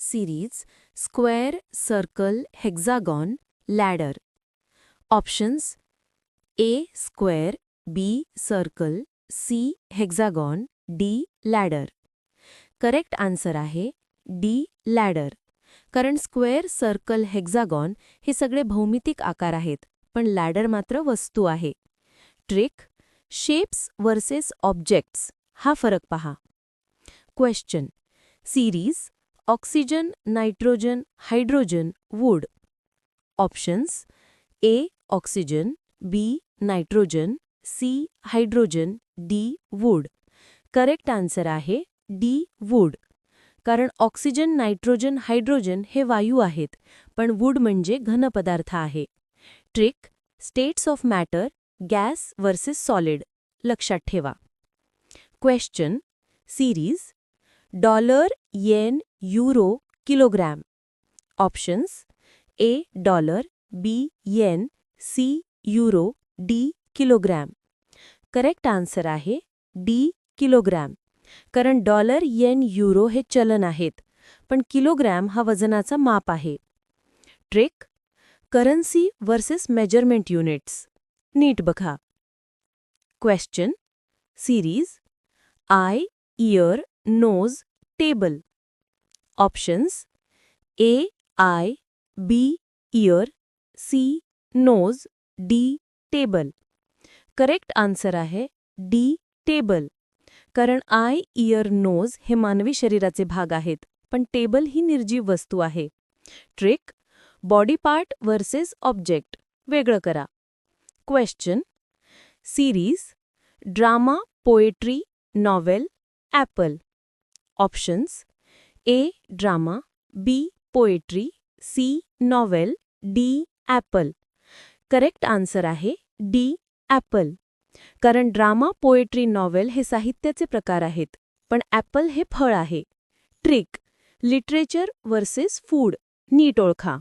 Series square circle hexagon ladder options A square B circle C hexagon D ladder correct answer आहे D ladder कारण square circle hexagon हे सगळे भौमितिक आकार आहेत पण लॅडर मात्र वस्तू आहे. ट्रिक शेप्स वर्सेस ऑब्जेक्ट्स हा फरक पहा. Question series oxygen, nitrogen, hydrogen, wood. Options A, oxygen, B, nitrogen, C, hydrogen, D, wood. Correct answer आहे डी, वूड। कारण ऑक्सिजन नायट्रोजन हायड्रोजन हे वायू आहेत, पण वूड म्हणजे घन पदार्थ आहे. Trick, states of matter, gas versus solid, लक्षात ठेवा. Question, series dollar yen euro kilogram. Options A dollar B yen C euro D kilogram. Correct answer आहे डी किलोग्रॅम. कारण डॉलर येन युरो हे चलन आहेत पण किलोग्रॅम हा वजनाचा माप आहे. Trick currency versus measurement units. नीट बघा. Question series eye ear nose table options A eye B ear C Nose. D table correct answer आहे डी टेबल कारण आय इयर नोज हे मानवी शरीराचे भाग आहेत पण टेबल ही निर्जीव वस्तू आहे. Trick body part versus object वेगळं करा. Question series drama poetry novel apple options A drama B poetry C novel D apple correct answer आहे डी ॲपल कारण ड्रामा पोएट्री नॉवेल हे साहित्याचे प्रकार आहेत पण ॲपल हे फळ आहे. ट्रिक लिटरेचर वर्सेस फूड नीट ओळखा.